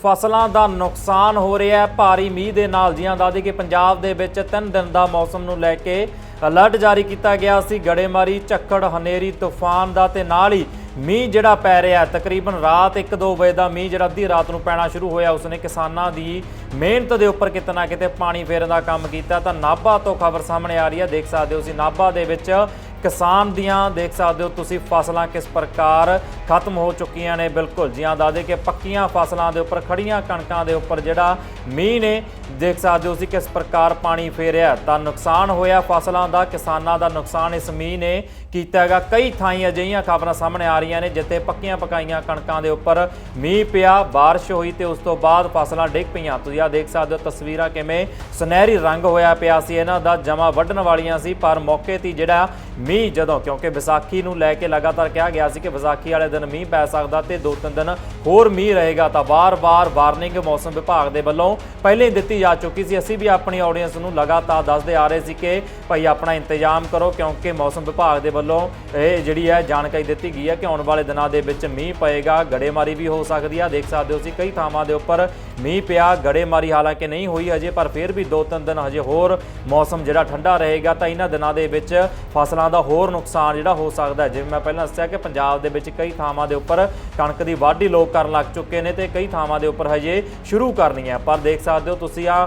ਫਸਲਾਂ ਦਾ ਨੁਕਸਾਨ ਹੋ ਰਿਹਾ ਹੈ। ਭਾਰੀ ਮੀਂਹ ਦੇ ਨਾਲ ਜੀਆਂ ਦੱਸਦੇ ਕਿ ਪੰਜਾਬ ਦੇ ਵਿੱਚ 3 ਦਿਨ ਦਾ ਮੌਸਮ ਨੂੰ ਲੈ ਕੇ ਅਲਰਟ ਜਾਰੀ ਕੀਤਾ ਗਿਆ ਸੀ। ਗੜੇਮਾਰੀ ਝੱਕੜ ਹਨੇਰੀ, ਤੂਫਾਨ ਦਾ ਤੇ ਨਾਲ ਹੀ ਮੀਂਹ ਜਿਹੜਾ ਪੈ ਰਿਹਾ ਤਕਰੀਬਨ ਰਾਤ 1-2 ਵਜੇ ਦਾ ਮੀਂਹ ਜਿਹੜਾ ਅੱਧੀ ਰਾਤ ਨੂੰ ਪੈਣਾ ਸ਼ੁਰੂ ਹੋਇਆ। ਉਸਨੇ ਕਿਸਾਨਾਂ ਦੀ ਮਿਹਨਤ ਦੇ ਉੱਪਰ ਕਿਤੇ ਨਾ ਕਿਤੇ ਪਾਣੀ ਫੇਰਨ ਦਾ ਕੰਮ ਕੀਤਾ। ਤਾਂ ਨਾਭਾ ਤੋਂ ਖਬਰ ਸਾਹਮਣੇ ਆ ਰਹੀ ਹੈ। ਦੇਖ ਸਕਦੇ ਹੋ ਤੁਸੀਂ, ਨਾਭਾ ਦੇ ਵਿੱਚ ਕਿਸਾਨ ਦੀਆਂ ਦੇਖ ਸਕਦੇ ਹੋ ਤੁਸੀਂ ਫਸਲਾਂ ਕਿਸ ਪ੍ਰਕਾਰ ਖਤਮ ਹੋ ਚੁੱਕੀਆਂ ਨੇ ਬਿਲਕੁਲ ਜਿਹਾਂ ਦੱਸਦੇ ਕਿ ਪੱਕੀਆਂ ਫਸਲਾਂ ਦੇ ਉੱਪਰ ਖੜੀਆਂ ਕਣਕਾਂ ਦੇ ਉੱਪਰ ਜਿਹੜਾ ਮੀਂਹ ਨੇ ਦੇਖ ਸਕਦੇ ਹੋ ਤੁਸੀਂ ਕਿਸ ਪ੍ਰਕਾਰ ਪਾਣੀ ਫੇਰਿਆ ਤਾਂ ਨੁਕਸਾਨ ਹੋਇਆ ਫਸਲਾਂ ਦਾ ਕਿਸਾਨਾਂ ਦਾ ਨੁਕਸਾਨ ਇਸ ਮੀਂਹ ਨੇ ਕੀਤਾ ਹੈਗਾ ਕਈ ਥਾਈਂ ਅਜਿਹੀਆਂ ਖਬਰਾਂ ਸਾਹਮਣੇ ਆ ਰਹੀਆਂ ਨੇ ਜਿੱਥੇ ਪੱਕੀਆਂ ਪਕਾਈਆਂ ਕਣਕਾਂ ਦੇ ਉੱਪਰ ਮੀਂਹ ਪਿਆ بارش ਹੋਈ ਤੇ ਉਸ ਤੋਂ ਬਾਅਦ ਫਸਲਾਂ ਡਿੱਗ ਪਈਆਂ ਤੁਸੀਂ ਆ ਦੇਖ ਸਕਦੇ ਹੋ ਤਸਵੀਰਾਂ ਕਿਵੇਂ ਸੁਨਹਿਰੀ ਰੰਗ ਹੋਇਆ ਪਿਆ ਸੀ ਇਹਨਾਂ ਦਾ ਜਮਾ ਵੱਢਣ ਵਾਲੀਆਂ ਸੀ ਪਰ ਮੌਕੇ ਤੇ ਹੀ ਜਿਹੜਾ ਮੀਂਹ ਜਦੋਂ, ਕਿਉਂਕਿ ਵਿਸਾਖੀ ਨੂੰ ਲੈ ਕੇ ਲਗਾਤਾਰ ਕਿਹਾ ਗਿਆ ਸੀ ਕਿ ਵਿਸਾਖੀ ਵਾਲੇ ਦਿਨ ਮੀਂਹ ਪੈ ਸਕਦਾ ਤੇ ਦੋ ਤਿੰਨ ਦਿਨ ਹੋਰ ਮੀਂਹ ਰਹੇਗਾ, ਤਾਂ ਵਾਰ-ਵਾਰ ਵਾਰਨਿੰਗ ਮੌਸਮ ਵਿਭਾਗ ਦੇ ਵੱਲੋਂ ਪਹਿਲਾਂ ਹੀ ਦਿੱਤੀ ਜਾ ਚੁੱਕੀ ਸੀ। ਅਸੀਂ ਵੀ ਆਪਣੀ ਆਡੀਅנס ਨੂੰ ਲਗਾਤਾਰ ਦੱਸਦੇ ਆ ਰਹੇ ਸੀ ਕਿ ਭਾਈ ਆਪਣਾ ਇੰਤਜ਼ਾਮ ਕਰੋ, ਕਿਉਂਕਿ ਮੌਸਮ ਵਿਭਾਗ ਦੇ ਵੱਲੋਂ ਇਹ ਜਿਹੜੀ ਹੈ ਜਾਣਕਾਰੀ ਦਿੱਤੀ ਗਈ ਹੈ ਕਿ ਆਉਣ ਵਾਲੇ ਦਿਨਾਂ ਦੇ ਵਿੱਚ ਮੀਂਹ ਪਏਗਾ, ਗੜੇਮਾਰੀ ਵੀ ਹੋ ਸਕਦੀ ਆ। ਦੇਖ ਸਕਦੇ ਹੋ ਤੁਸੀਂ ਕਈ ਥਾਵਾਂ ਦੇ ਉੱਪਰ ਮੀਂਹ ਪਿਆ, ਗੜੇਮਾਰੀ ਹਾਲਾਂਕਿ ਨਹੀਂ ਹੋਈ ਹਜੇ, ਪਰ ਫਿਰ ਵੀ ਦੋ ਤਿੰਨ ਦਿਨ ਹਜੇ ਹੋਰ ਮੌਸਮ ਜਿਹੜਾ ਠੰਡਾ ਰਹੇਗਾ, ਤਾਂ ਇਹਨਾਂ ਦਿਨਾਂ ਦੇ ਵਿੱਚ ਫਸਲਾਂ ਦਾ ਹੋਰ ਨੁਕਸਾਨ ਜਿਹੜਾ ਹੋ ਸਕਦਾ ਹੈ। ਜਿਵੇਂ ਮੈਂ ਪਹਿਲਾਂ ਦੱਸਿਆ ਕਿ ਪੰਜਾਬ ਦੇ ਵਿੱਚ ਕਈ ਥਾਵਾਂ ਦੇ ਉੱਪਰ ਕਣਕ ਦੀ ਵਾਢੀ ਲੋਕ ਕਰਨ ਲੱਗ ਚੁੱਕੇ ਨੇ ਤੇ ਕਈ ਥਾਵਾਂ ਦੇ ਉੱਪਰ ਹਜੇ ਸ਼ੁਰੂ ਕਰਨੀ ਹੈ। ਪਰ ਦੇਖ ਸਕਦੇ ਹੋ ਤੁਸੀਂ ਆ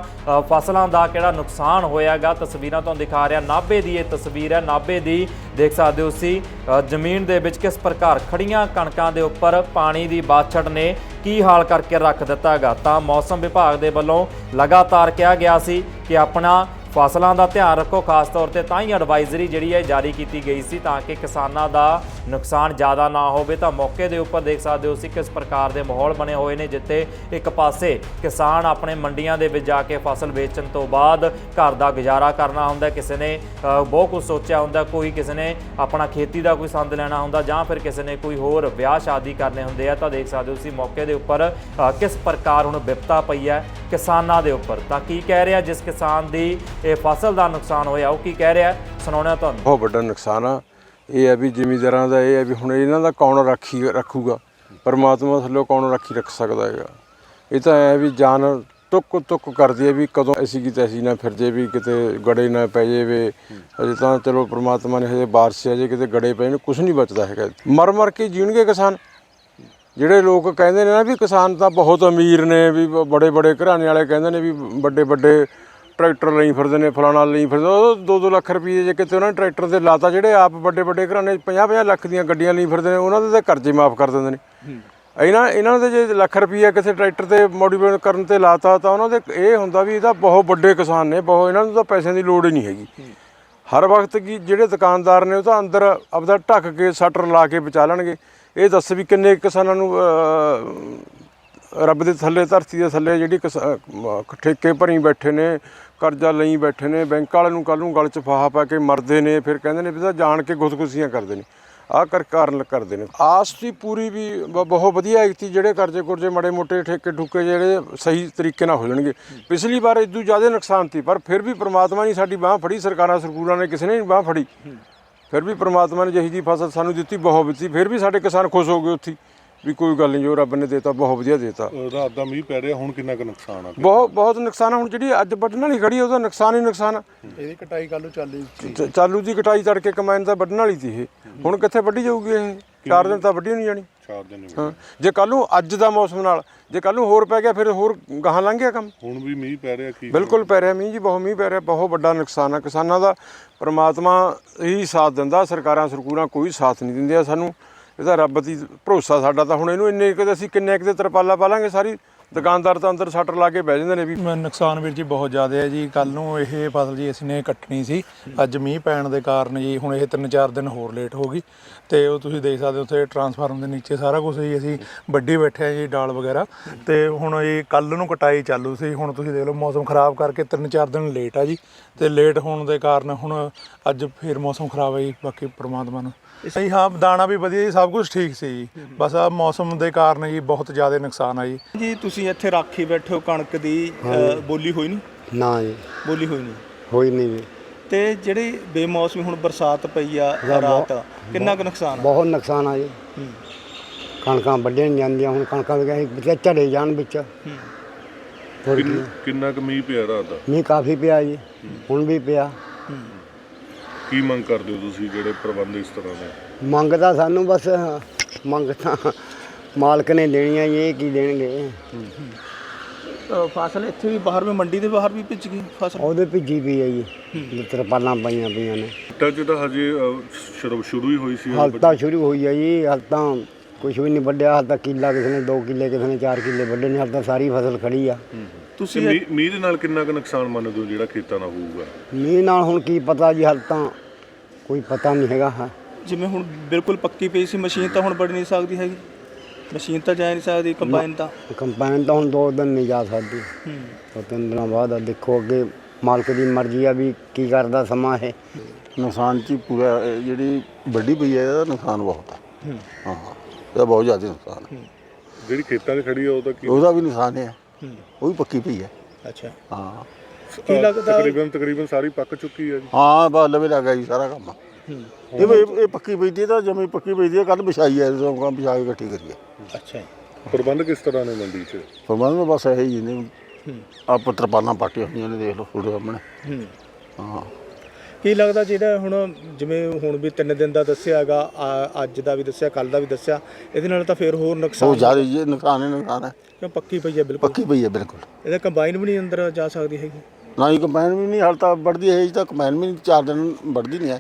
ਫਸਲਾਂ ਦਾ ਕਿਹੜਾ ਨੁਕਸਾਨ ਹੋਇਆਗਾ। ਤਸਵੀਰਾਂ ਤੁਹਾਨੂੰ ਦਿਖਾ ਰਿਹਾ। ਨਾਭੇ ਦੀ ਇਹ ਤਸਵੀਰ ਹੈ। ਨਾਭੇ ਦੀ ਦੇਖ ਸਕਦੇ ਹੋ ਤੁਸੀਂ ਜ਼ਮੀਨ ਦੇ ਵਿੱਚ ਕਿਸ ਪ੍ਰਕਾਰ ਖੜੀਆਂ ਕਣਕਾਂ ਦੇ ਉੱਪਰ ਪਾਣੀ ਦੀ ਬਾਛੜ ਨੇ ਕੀ ਹਾਲ ਕਰਕੇ ਰੱਖ ਦਿੱਤਾ ਹੈਗਾ। ਤਾਂ ਮੌਸਮ ਵਿਭਾਗ ਦੇ ਵੱਲੋਂ ਲਗਾਤਾਰ ਕਿਹਾ ਗਿਆ ਸੀ ਕਿ ਆਪਣਾ ਫਸਲਾਂ ਦਾ ਧਿਆਨ ਰੱਖੋ, ਖਾਸ ਤੌਰ ਤੇ ਤਾਂ ਹੀ ਐਡਵਾਈਜ਼ਰੀ ਜਿਹੜੀ ਹੈ ਜਾਰੀ ਕੀਤੀ ਗਈ ਸੀ ਤਾਂ ਕਿ ਕਿਸਾਨਾਂ ਦਾ ਨੁਕਸਾਨ ਜ਼ਿਆਦਾ ਨਾ ਹੋਵੇ। ਤਾਂ ਮੌਕੇ ਦੇ ਉੱਪਰ ਦੇਖ ਸਕਦੇ ਹੋ ਸੀ ਕਿਸ ਪ੍ਰਕਾਰ ਦੇ ਮਾਹੌਲ ਬਣੇ ਹੋਏ ਨੇ, ਜਿੱਥੇ ਇੱਕ ਪਾਸੇ ਕਿਸਾਨ ਆਪਣੇ ਮੰਡੀਆਂ ਦੇ ਵਿੱਚ ਜਾ ਕੇ ਫਸਲ ਵੇਚਣ ਤੋਂ ਬਾਅਦ ਘਰ ਦਾ ਗੁਜ਼ਾਰਾ ਕਰਨਾ ਹੁੰਦਾ ਕਿਸੇ ਨੇ ਬਹੁਤ ਕੁਝ ਸੋਚਿਆ ਹੁੰਦਾ, ਕੋਈ ਕਿਸੇ ਨੇ ਆਪਣਾ ਖੇਤੀ ਦਾ ਕੋਈ ਸੰਦ ਲੈਣਾ ਹੁੰਦਾ ਜਾਂ ਫਿਰ ਕਿਸੇ ਨੇ ਕੋਈ ਹੋਰ ਵਿਆਹ ਸ਼ਾਦੀ ਕਰਨੇ ਹੁੰਦੇ ਆ, ਤਾਂ ਦੇਖ ਸਕਦੇ ਹੋ ਤੁਸੀਂ ਮੌਕੇ ਦੇ ਉੱਪਰ ਕਿਸ ਪ੍ਰਕਾਰ ਹੁਣ ਵਿਪਤਾ ਪਈ ਹੈ ਕਿਸਾਨਾਂ ਦੇ ਉੱਪਰ। ਤਾਂ ਕੀ ਕਹਿ ਰਿਹਾ ਜਿਸ ਕਿਸਾਨ ਦੀ ਇਹ ਫਸਲ ਦਾ ਨੁਕਸਾਨ ਹੋਇਆ, ਉਹ ਕੀ ਕਹਿ ਰਿਹਾ? ਸੁਣਾਉਣਾ ਤੁਹਾਨੂੰ? ਬਹੁਤ ਵੱਡਾ ਨੁਕਸਾਨ ਆ। ਇਹ ਹੈ ਵੀ ਜ਼ਿਮੀਂਦਾਰਾਂ ਦਾ ਇਹ ਹੈ ਵੀ ਹੁਣ ਇਹਨਾਂ ਦਾ ਕੌਣ ਰਾਖੀ ਰੱਖੂਗਾ? ਪਰਮਾਤਮਾ ਥੱਲੇ ਕੌਣ ਰਾਖੀ ਰੱਖ ਸਕਦਾ ਹੈਗਾ? ਇਹ ਤਾਂ ਹੈ ਵੀ ਜਾਨ ਟੁੱਕ ਟੁੱਕ ਕਰਦੀ ਹੈ ਵੀ ਕਦੋਂ ਐਸੀ ਕਿਤੇ ਅਸੀਂ ਨਾ ਫਿਰ ਜੇ ਵੀ ਕਿਤੇ ਗੜੇ ਨਾ ਪੈ ਜਾਵੇ। ਅਜੇ ਤਾਂ ਚਲੋ ਪਰਮਾਤਮਾ ਨੇ ਹਜੇ ਬਾਰਿਸ਼ ਆ ਜੇ ਕਿਤੇ ਗੜੇ ਪੈ ਜਾਣ ਕੁਝ ਨਹੀਂ ਬਚਦਾ ਹੈਗਾ। ਮਰ ਮਰ ਕੇ ਜੀਣਗੇ ਕਿਸਾਨ? ਜਿਹੜੇ ਲੋਕ ਕਹਿੰਦੇ ਨੇ ਨਾ ਵੀ ਕਿਸਾਨ ਤਾਂ ਬਹੁਤ ਅਮੀਰ ਨੇ, ਵੀ ਬੜੇ ਬੜੇ ਘਰਾਣੇ ਵਾਲੇ ਕਹਿੰਦੇ ਨੇ ਵੀ ਵੱਡੇ ਵੱਡੇ ਟਰੈਕਟਰ ਲਈ ਫਿਰਦੇ ਨੇ ਫਲਾਣਾ ਲਈ ਫਿਰਦੇ ਉਹ 2-2 ਲੱਖ ਰੁਪਏ ਜੇ ਕਿਤੇ ਉਹਨਾਂ ਨੇ ਟਰੈਕਟਰ ਤੇ ਲਾਤਾ ਜਿਹੜੇ ਆਪ ਵੱਡੇ ਵੱਡੇ ਘਰਾਣੇ 50-50 ਲੱਖ ਦੀਆਂ ਗੱਡੀਆਂ ਲਈ ਫਿਰਦੇ ਨੇ ਉਹਨਾਂ ਦੇ ਤਾਂ ਕਰਜ਼ੇ ਮਾਫ ਕਰ ਦਿੰਦੇ ਨੇ। ਇਹਨਾਂ ਇਹਨਾਂ ਦੇ ਜੇ ਲੱਖ ਰੁਪਈਆ ਕਿਸੇ ਟਰੈਕਟਰ ਤੇ ਮੋਡੀਫਾਈ ਕਰਨ ਤੇ ਲਾਤਾ ਤਾਂ ਉਹਨਾਂ ਦੇ ਇਹ ਹੁੰਦਾ ਵੀ ਇਹਦਾ ਬਹੁਤ ਵੱਡੇ ਕਿਸਾਨ ਨੇ ਬਹੁਤ ਇਹਨਾਂ ਨੂੰ ਤਾਂ ਪੈਸਿਆਂ ਦੀ ਲੋੜ ਹੀ ਨਹੀਂ ਹੈਗੀ। ਹਰ ਵਕਤ ਕੀ ਜਿਹੜੇ ਦੁਕਾਨਦਾਰ ਨੇ ਉਹ ਤਾਂ ਅੰਦਰ ਆਪਦਾ ਢੱਕ ਕੇ ਸ਼ਟਰ ਲਾ ਕੇ ਬਚਾ ਲੈਣਗੇ। ਇਹ ਦੱਸ ਵੀ ਕਿੰਨੇ ਕਿਸਾਨਾਂ ਨੂੰ ਰੱਬ ਦੇ ਥੱਲੇ ਧਰਤੀ ਦੇ ਥੱਲੇ ਜਿਹੜੀ ਠੇਕੇ ਭਰੀ ਬੈਠੇ ਨੇ ਕਰਜ਼ਾ ਲਈ ਬੈਠੇ ਨੇ ਬੈਂਕ ਵਾਲਿਆਂ ਨੂੰ ਕੱਲ ਨੂੰ ਗਲ 'ਚ ਫਾਹਾ ਪਾ ਕੇ ਮਰਦੇ ਨੇ ਫਿਰ ਕਹਿੰਦੇ ਨੇ ਵੀ ਤਾਂ ਜਾਣ ਕੇ ਖੁਦਕੁਸ਼ੀਆਂ ਕਰਦੇ ਨੇ। ਆਹ ਕਰ ਕਾਰਨ ਕਰਦੇ ਨੇ। ਆਸ ਦੀ ਪੂਰੀ ਵੀ ਬਹੁਤ ਵਧੀਆ ਕੀਤੀ ਜਿਹੜੇ ਕਰਜ਼ੇ ਕੁਰਜ਼ੇ ਮੜੇ ਮੋਟੇ ਠੇਕੇ ਠੁਕੇ ਜਿਹੜੇ ਸਹੀ ਤਰੀਕੇ ਨਾਲ ਹੋ ਜਾਣਗੇ। ਪਿਛਲੀ ਵਾਰ ਇਦੋਂ ਜ਼ਿਆਦਾ ਨੁਕਸਾਨ ਸੀ ਪਰ ਫਿਰ ਵੀ ਪ੍ਰਮਾਤਮਾ ਨੇ ਸਾਡੀ ਬਾਹ ਫੜੀ ਸਰਕਾਰਾਂ ਸਰਕੂਰਾਂ ਨੇ ਕਿਸੇ ਨੇ ਬਾਹ ਫੜੀ। ਫਿਰ ਵੀ ਪ੍ਰਮਾਤਮਾ ਨੇ ਜਿਹੀ ਜੀ ਫਸਲ ਸਾਨੂੰ ਦਿੱਤੀ ਬਹੁਤ ਦਿੱਤੀ ਫਿਰ ਵੀ ਸਾਡੇ ਕਿਸਾਨ ਖੁਸ਼ ਹੋ ਗਏ ਉੱਥੇ। ਵੀ ਕੋਈ ਗੱਲ ਨਹੀਂ ਜੋ ਰੱਬ ਨੇ ਦਿੱਤਾ ਬਹੁਤ ਵਧੀਆ ਦਿੱਤਾ। ਰਾਤ ਦਾ ਮੀਂਹ ਪੈ ਰਿਹਾ ਹੁਣ ਕਿੰਨਾ ਕੁ ਨੁਕਸਾਨ ਆ? ਬਹੁਤ ਬਹੁਤ ਨੁਕਸਾਨ ਆ। ਹੁਣ ਜਿਹੜੀ ਅੱਜ ਵੱਢਣ ਵਾਲੀ ਖੜੀ ਆ, ਉਹਦਾ ਨੁਕਸਾਨ ਹੀ ਨੁਕਸਾਨ ਆ। ਇਹਦੀ ਕਟਾਈ ਕੱਲ ਨੂੰ ਚੱਲੀ ਚ- ਚਾਲੂ ਦੀ ਕਟਾਈ ਤੜਕੇ ਕਮਾਇਨ ਤਾਂ ਵੱਢਣ ਵਾਲੀ ਸੀ ਇਹ। ਹੁਣ ਕਿੱਥੇ ਵੱਢੀ ਜਾਊਗੀ ਇਹ? ਚਾਰ ਦਿਨ ਤਾਂ ਵੱਢੀ ਨਹੀਂ ਜਾਣੀ। ਚਾਰ ਦਿਨ ਹੋ ਗਏ। ਹਾਂ। ਜੇ ਕੱਲ ਨੂੰ ਅੱਜ ਦਾ ਮੌਸਮ ਨਾਲ ਜੇ ਕੱਲ ਨੂੰ ਹੋਰ ਪੈ ਗਿਆ ਫਿਰ ਹੋਰ ਗਾਹਾਂ ਲੰਘ ਗਿਆ ਕੰਮ। ਹੁਣ ਵੀ ਮੀਂਹ ਪੈ ਰਿਹਾ ਕੀ ਬਿਲਕੁਲ ਪੈ ਰਿਹਾ ਮੀਂਹ ਜੀ ਬਹੁਤ ਮੀਂਹ ਪੈ ਰਿਹਾ ਬਹੁਤ ਵੱਡਾ ਨੁਕਸਾਨ ਆ। ਕਿਸਾਨਾਂ ਦਾ ਪ੍ਰਮਾਤਮਾ ਹੀ ਸਾਥ ਦਿੰਦਾ ਸਰਕਾਰਾਂ ਸਰਕੂਰਾਂ ਕੋਈ ਸਾਥ ਨਹੀਂ ਦਿੰਦੀਆਂ ਸਾਨੂੰ। ਇਹਦਾ ਰੱਬ ਦੀ ਭਰੋਸਾ ਸਾਡਾ ਤਾਂ ਹੁਣ ਇਹਨੂੰ ਇੰਨੇ ਕਿ ਅਸੀਂ ਕਿੰਨੇ ਕੁ ਦੇ ਤਰਪਾਲਾ ਪਾ ਲਾਂਗੇ ਸਾਰੀ ਦੁਕਾਨਦਾਰ ਤਾਂ ਅੰਦਰ ਸ਼ਟਰ ਲਾ ਕੇ ਬਹਿ ਜਾਂਦੇ ਨੇ ਵੀ। ਮ- ਨੁਕਸਾਨ ਵੀਰ ਜੀ ਬਹੁਤ ਜ਼ਿਆਦਾ ਹੈ ਜੀ। ਕੱਲ ਨੂੰ ਇਹ ਫਸਲ ਜੀ ਅਸੀਂ ਨੇ ਕੱਟਣੀ ਸੀ। ਅੱਜ ਮੀਂਹ ਪੈਣ ਦੇ ਕਾਰਨ ਜੀ ਹੁਣ ਇਹ 3-4 ਦਿਨ ਹੋਰ ਲੇਟ ਹੋ ਗਈ। ਤੇ ਉਹ ਤੁਸੀਂ ਦੇਖ ਸਕਦੇ ਹੋ ਉੱਥੇ ਟਰਾਂਸਫਾਰਮ ਦੇ ਨੀਚੇ ਸਾਰਾ ਕੁਝ ਜੀ ਅਸੀਂ ਵੱਡੀ ਬੈਠੇ ਆ ਜੀ ਡਾਲ ਵਗੈਰਾ। ਤੇ ਹੁਣ ਇਹ ਕੱਲ ਨੂੰ ਕਟਾਈ ਚਾਲੂ ਸੀ। ਹੁਣ ਤੁਸੀਂ ਦੇਖ ਲਓ ਮੌਸਮ ਖਰਾਬ ਕਰਕੇ 3-4 ਦਿਨ ਲੇਟ ਆ ਜੀ। ਤੇ ਲੇਟ ਹੋਣ ਦੇ ਕਾਰਨ ਹੁਣ ਅੱਜ ਫੇਰ ਮੌਸਮ ਖਰਾਬ ਹੈ ਜੀ। ਬਾਕੀ ਪ੍ਰਮਾਤਮਾ ਨੂੰ। ਸਹੀ ਹਾਂ ਦਾਣਾ ਵੀ ਵਧੀਆ ਜੀ ਸਭ ਕੁਝ ਠੀਕ ਸੀ ਜੀ। ਬਸ ਆ ਮੌਸਮ ਦੇ ਕਾਰਨ ਜੀ ਬਹੁਤ ਜ਼ਿਆਦਾ ਨੁਕਸਾਨ ਆ ਜੀ। ਜੀ ਤੁਸੀਂ ਇੱਥੇ ਰਾਖੀ ਬੈਠੇ ਹੋ ਕਣਕ ਦੀ ਅ, ਬੋਲੀ ਹੋਈ ਨਹੀਂ? ਨਾ ਜੀ। ਬੋਲੀ ਹੋਈ ਨਹੀਂ? ਹੋਈ ਨਹੀਂ ਜੀ। ਤੇ ਜਿਹੜੀ ਬੇਮੌਸਮੀ ਹੁਣ ਬਰਸਾਤ ਪਈ ਆ ਰਾਤ ਕਿੰਨਾ ਕੁ ਨੁਕਸਾਨ ਆ? ਬਹੁਤ ਨੁਕਸਾਨ ਆ ਜੀ। ਕਣਕਾਂ ਵੱਢੀਆਂ ਨਹੀਂ ਜਾਂਦੀਆਂ ਹੁਣ ਕਣਕਾਂ ਵੀ ਵਿੱਚ ਝੜੇ ਜਾਣ ਵਿੱਚ। ਹੋਰ ਕੀ ਕਿੰਨ- ਕਿੰਨਾ ਕੁ ਮੀਂਹ ਪਿਆ ਰਾਤ ਦਾ? ਮੀਂਹ ਕਾਫੀ ਪਿਆ ਜੀ ਹੁਣ ਵੀ ਪਿਆ। ਕੀ ਮੰਗ ਕਰਦੇ ਹੋ ਤੁਸੀਂ ਜਿਹੜੇ ਪ੍ਰਬੰਧ ਇਸ ਤਰ੍ਹਾਂ ਦੇ? ਮੰਗ ਤਾਂ ਸਾਨੂੰ ਬਸ ਮੰਗ ਤਾਂ ਮਾਲਕ ਨੇ ਦੇਣੀ ਆ ਜੀ, ਇਹ ਕੀ ਦੇਣਗੇ? ਅ, ਫਸਲ ਇੱਥੇ ਵੀ ਬਾਹਰ ਵੀ ਮੰਡੀ ਦੇ ਬਾਹਰ ਵੀ ਭਿੱਜ ਗਈ ਫਸਲ? ਉਹਦੇ ਭਿੱਜੀ ਪਈ ਹੈ। ਜੀ ਤਰਪਾਲਾਂ ਪਾਈਆਂ ਪਈਆਂ ਨੇ। ਤਾਂ ਚ ਤਾਂ ਹਜੇ ਸ਼ੁਰੂ ਸ਼ੁਰੂ ਹੀ ਹੋਈ ਸੀ ਹਾਲ ਤਾਂ ਸ਼ੁਰੂ ਹੋਈ ਹੈ ਜੀ ਹਾਲ ਤਾਂ ਕੁਝ ਵੀ ਨਹੀਂ ਵੱਢਿਆ ਹਾਲ ਤਾਂ ਕਿੱਲਾ ਕਿਸੇ ਨੇ 2 ਕਿੱਲੇ ਕਿਸੇ ਨੇ 4 ਕਿੱਲੇ ਵੱਢੇ ਨੇ ਹਾਲ ਤਾਂ ਸਾਰੀ ਫਸਲ ਖੜੀ ਆ। ਤੁਸੀਂ ਮੀਂਹ ਮੀਂਹ ਦੇ ਨਾਲ ਕਿੰਨਾ ਕੁ ਨੁਕਸਾਨ ਮੰਨਦੇ ਹੋ ਜਿਹੜਾ ਖੇਤਾਂ ਦਾ ਹੋਊਗਾ? ਮੀਂਹ ਨਾਲ ਹੁਣ ਕੀ ਪਤਾ ਜੀ ਹਾਲ ਤਾਂ ਕੋਈ ਪਤਾ ਨਹੀਂ ਹੈਗਾ। ਹਾਂ ਜਿਵੇਂ ਹੁਣ ਬਿਲਕੁਲ ਪੱਕੀ ਪਈ ਸੀ ਮਸ਼ੀਨ ਤਾਂ ਹੁਣ ਵੱਢ ਨਹੀਂ ਸਕਦੀ ਹੈਗੀ। ਮਸ਼ੀਨ ਤਾਂ ਜਾ ਨਹੀਂ ਸਕਦੀ ਕੰਬਾਈਨ ਤਾਂ। ਕੰਪਾਈਨ ਤਾਂ ਹੁਣ ਦੋ ਦਿਨ ਨਹੀਂ ਜਾ ਸਕਦੀ। ਦੋ ਤਿੰਨ ਦਿਨਾਂ ਬਾਅਦ ਆ ਦੇਖੋ ਅੱਗੇ ਮਾਲਕ ਦੀ ਮਰਜ਼ੀ ਆ ਵੀ ਕੀ ਕਰਦਾ ਸਮਾਂ ਇਹ। ਨੁਕਸਾਨ ਚ ਹੀ ਪੂਰਾ ਇਹ ਜਿਹੜੀ ਵੱਡੀ ਪਈ ਹੈ ਇਹਦਾ ਨੁਕਸਾਨ ਬਹੁਤ ਹੈ। ਹਾਂ ਇਹਦਾ ਬਹੁਤ ਜ਼ਿਆਦਾ ਨੁਕਸਾਨ ਹੈ। ਜਿਹੜੀ ਖੇਤਾਂ 'ਚ ਖੜੀ ਆ ਉਹ ਤਾਂ ਕੀ? ਉਹਦਾ ਵੀ ਨੁਕਸਾਨ ਹੈ। ਉਹ ਵੀ ਪੱਕੀ ਪਈ ਹੈ ਅੱਛਾ। ਹਾਂ। ਕੀ ਲੱਗਦਾ? ਤਕਰੀਬਨ ਤਕਰੀਬਨ ਸਾਰੀ ਪੱਕ ਚੁੱਕੀ ਹੈ ਜੀ। ਹਾਂ ਬਸ ਲਵੇ ਲੱਗਾ ਜੀ ਸਾਰਾ ਕੰਮ। ਇਹ ਇਹ ਪੱਕੀ ਪਈ ਦੀ ਤਾਂ ਜਮੀ ਪੱਕੀ ਪਈ ਦੀ ਕੱਲ ਵਿਛਾਈ ਹੈ ਜਦੋਂ ਕੰਮ ਵਿਛਾ ਕੇ ਇਕੱਠੀ ਕਰੀਏ। ਅੱਛਾ ਪ੍ਰਬੰਧ ਕਿਸ ਤਰ੍ਹਾਂ ਨੇ ਮੰਡੀ 'ਚ? ਪ੍ਰਬੰਧ ਬਸ ਇਹ ਹੀ। ਨੇ ਆਪ ਤਰਪਾਲਾਂ ਪਾਟੀਆਂ ਹੋਈਆਂ ਨੇ ਦੇਖ ਲਓ ਤੁਹਾਡੇ ਸਾਹਮਣੇ। ਹਾਂ। ਕੀ ਲੱਗਦਾ ਜਿਹੜਾ ਹੁਣ ਜਿਵੇਂ ਹੁਣ ਵੀ 3 ਦਿਨ ਦਾ ਦੱਸਿਆਗਾ ਅੱਜ ਦਾ ਵੀ ਦੱਸਿਆ ਕੱਲ ਦਾ ਵੀ ਦੱਸਿਆ ਇਹਦੇ ਨਾਲ ਤਾਂ ਫੇਰ ਹੋਰ ਉਹ ਨੁਕਸਾਨ ਜ਼ਿਆਦਾ ਜੀ ਨੁਕਸਾਨ ਹੈ ਨੁਕਸਾਨ ਹੈ। ਕਿਉਂ ਪੱਕੀ ਪਈ ਹੈ ਬਿਲਕੁਲ? ਪੱਕੀ ਪਈ ਹੈ ਬਿਲਕੁਲ। ਇਹਦਾ ਕੰਬਾਈਨ ਵੀ ਨਹੀਂ ਅੰਦਰ ਜਾ ਸਕਦੀ ਹੈਗੀ। ਨਾ ਹੀ ਕੰਪੈਨ ਵੀ ਨਹੀਂ ਹਾਲ ਤਾਂ ਵੱਢਦੀ ਹੈ ਜੀ ਤਾਂ ਕੰਪੈਨ ਵੀ ਨਹੀਂ ਚਾਰ ਦਿਨ ਵੱਢਦੀ ਨਹੀਂ ਹੈ।